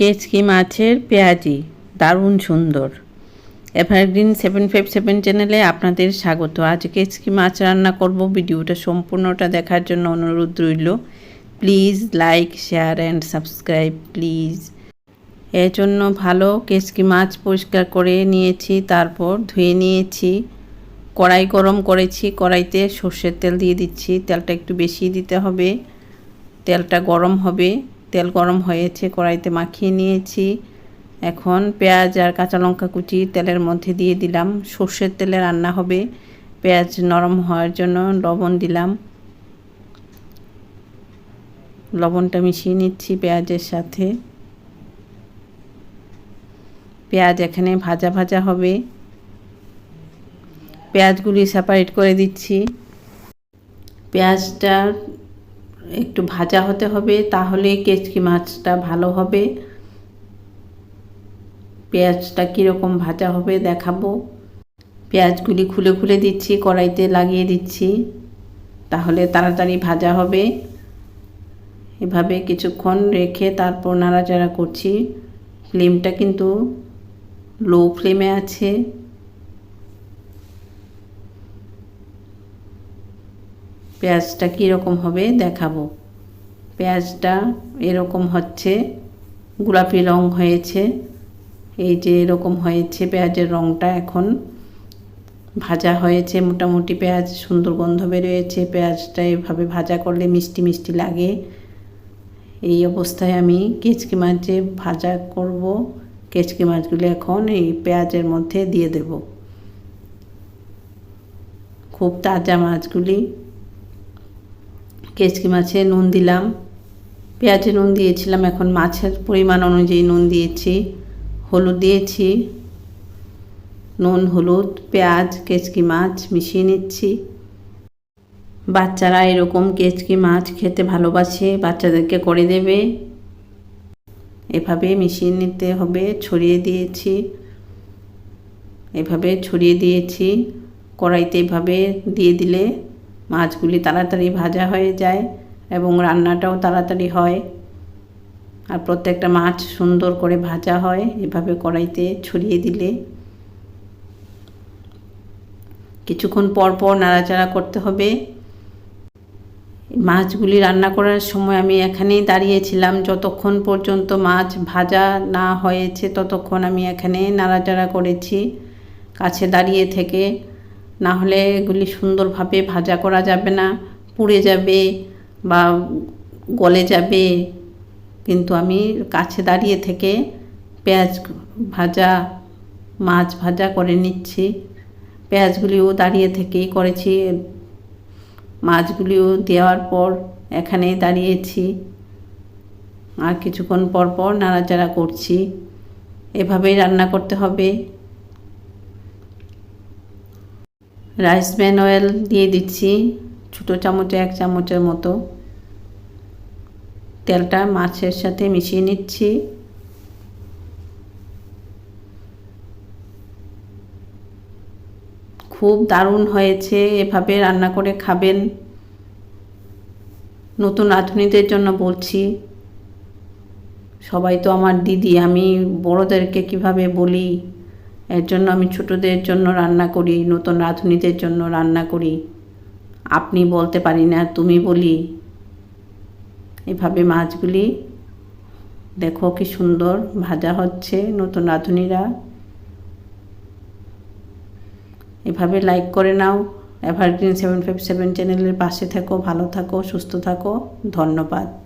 কেচকি মাছের পেঁয়াজি, দারুণ সুন্দর। এভারগ্রিন সেভেন ফাইভ সেভেন চ্যানেলে আপনাদের স্বাগত। আজ কেচকি মাছ রান্না করব। ভিডিওটা সম্পূর্ণটা দেখার জন্য অনুরোধ রইল। Please like, share and subscribe, please. এর জন্য ভালো কেচকি মাছ পরিষ্কার করে নিয়েছি, তারপর ধুয়ে নিয়েছি। কড়াই গরম করেছি, কড়াইতে সর্ষের তেল দিয়ে দিচ্ছি। তেলটা একটু বেশি দিতে হবে। তেলটা গরম হবে। তেল গরম হয়েছে, কড়াইতে মাখিয়ে নিয়েছি। এখন পেঁয়াজ আর কাঁচা লঙ্কা কুচি তেলের মধ্যে দিয়ে দিলাম। সর্ষের তেলে রান্না হবে। পেঁয়াজ নরম হওয়ার জন্য লবণ দিলাম। লবণটা মিশিয়ে নিচ্ছি পেঁয়াজের সাথে। পেঁয়াজ এখানে ভাজা ভাজা হবে। পেঁয়াজগুলি সেপারেট করে দিচ্ছি। পেঁয়াজটা একটু ভাজা হতে হবে, তাহলে কেচকি মাছটা ভালো হবে। পেঁয়াজটা কীরকম ভাজা হবে দেখাবো। পেঁয়াজগুলি খুলে খুলে দিচ্ছি, কড়াইতে লাগিয়ে দিচ্ছি, তাহলে তাড়াতাড়ি ভাজা হবে। এভাবে কিছুক্ষণ রেখে তারপর নাড়াচাড়া করছি। ফ্লেমটা কিন্তু লো ফ্লেমে আছে। পেঁয়াজটা কীরকম হবে দেখাবো। পেঁয়াজটা এরকম হচ্ছে, গোলাপি রং হয়েছে, এই যে এরকম হয়েছে পেঁয়াজের রংটা এখন। ভাজা হয়েছে মোটামুটি পেঁয়াজ, সুন্দর গন্ধ বেরোয়েছে, পেঁয়াজটা এভাবে ভাজা করলে মিষ্টি মিষ্টি লাগে। এই অবস্থায় আমি কেচকি মাছে ভাজা করব, কেচকি মাছগুলি এখন এই পেঁয়াজের মধ্যে দিয়ে দেব। খুব তাজা মাছগুলি। কেচকি মাছে নুন দিলাম। পেঁয়াজে নুন দিয়েছিলাম, এখন মাছের পরিমাণ অনুযায়ী নুন দিয়েছি। হলুদ দিয়েছি। নুন, হলুদ, পেঁয়াজ, কেচকি মাছ মিশিয়ে নিচ্ছি। বাচ্চারা এরকম কেচকি মাছ খেতে ভালোবাসে, বাচ্চাদেরকে করে দেবে। এভাবে মিশিয়ে নিতে হবে, ছড়িয়ে দিয়েছি। এভাবে ছড়িয়ে দিয়েছি। কড়াইতে এভাবে দিয়ে দিলে মাছগুলি তাড়াতাড়ি ভাজা হয়ে যায় এবং রান্নাটাও তাড়াতাড়ি হয়। আর প্রত্যেকটা মাছ সুন্দর করে ভাজা হয় এভাবে কড়াইতে ছড়িয়ে দিলে। কিছুক্ষণ পর পর নাড়াচাড়া করতে হবে। মাছগুলি রান্না করার সময় আমি এখানেই দাঁড়িয়েছিলাম। যতক্ষণ পর্যন্ত মাছ ভাজা না হয়েছে ততক্ষণ আমি এখানে নাড়াচাড়া করেছি। কাছে দাঁড়িয়ে থেকে না হলে এগুলি সুন্দরভাবে ভাজা করা যাবে না, পুড়ে যাবে বা গলে যাবে। কিন্তু আমি কাছে দাঁড়িয়ে থেকে পেঁয়াজ ভাজা, মাছ ভাজা করে নিচ্ছি। পেঁয়াজগুলিও দাঁড়িয়ে থেকেই করেছি। মাছগুলিও দেওয়ার পর এখানে দাঁড়িয়েছি। আর কিছুক্ষণ পর পর নাড়াচাড়া করছি। এভাবেই রান্না করতে হবে। রাইস ব্যান অয়েল দিয়ে দিচ্ছি, ছোটো চামচে এক চামচের মতো। তেলটা মাছের সাথে মিশিয়ে নিচ্ছি। খুব দারুণ হয়েছে, এভাবে রান্না করে খাবেন। নতুন রাঁধুনিদের জন্য বলছি, সবাই তো আমার দিদি, আমি বড়োদেরকে কীভাবে বলি? এর জন্য আমি ছোটদের জন্য রান্না করি, নতুন রাঁধুনিদের জন্য রান্না করি। আপনি বলতে পারি না, তুমি বলি। এভাবে মাছগুলি, দেখো কি সুন্দর ভাজা হচ্ছে নতুন রাঁধুনিরা। এভাবে লাইক করে নাও। এভারগ্রিন সেভেন ফাইভ সেভেন চ্যানেলের পাশে থাকো, ভালো থাকো, সুস্থ থাকো। ধন্যবাদ।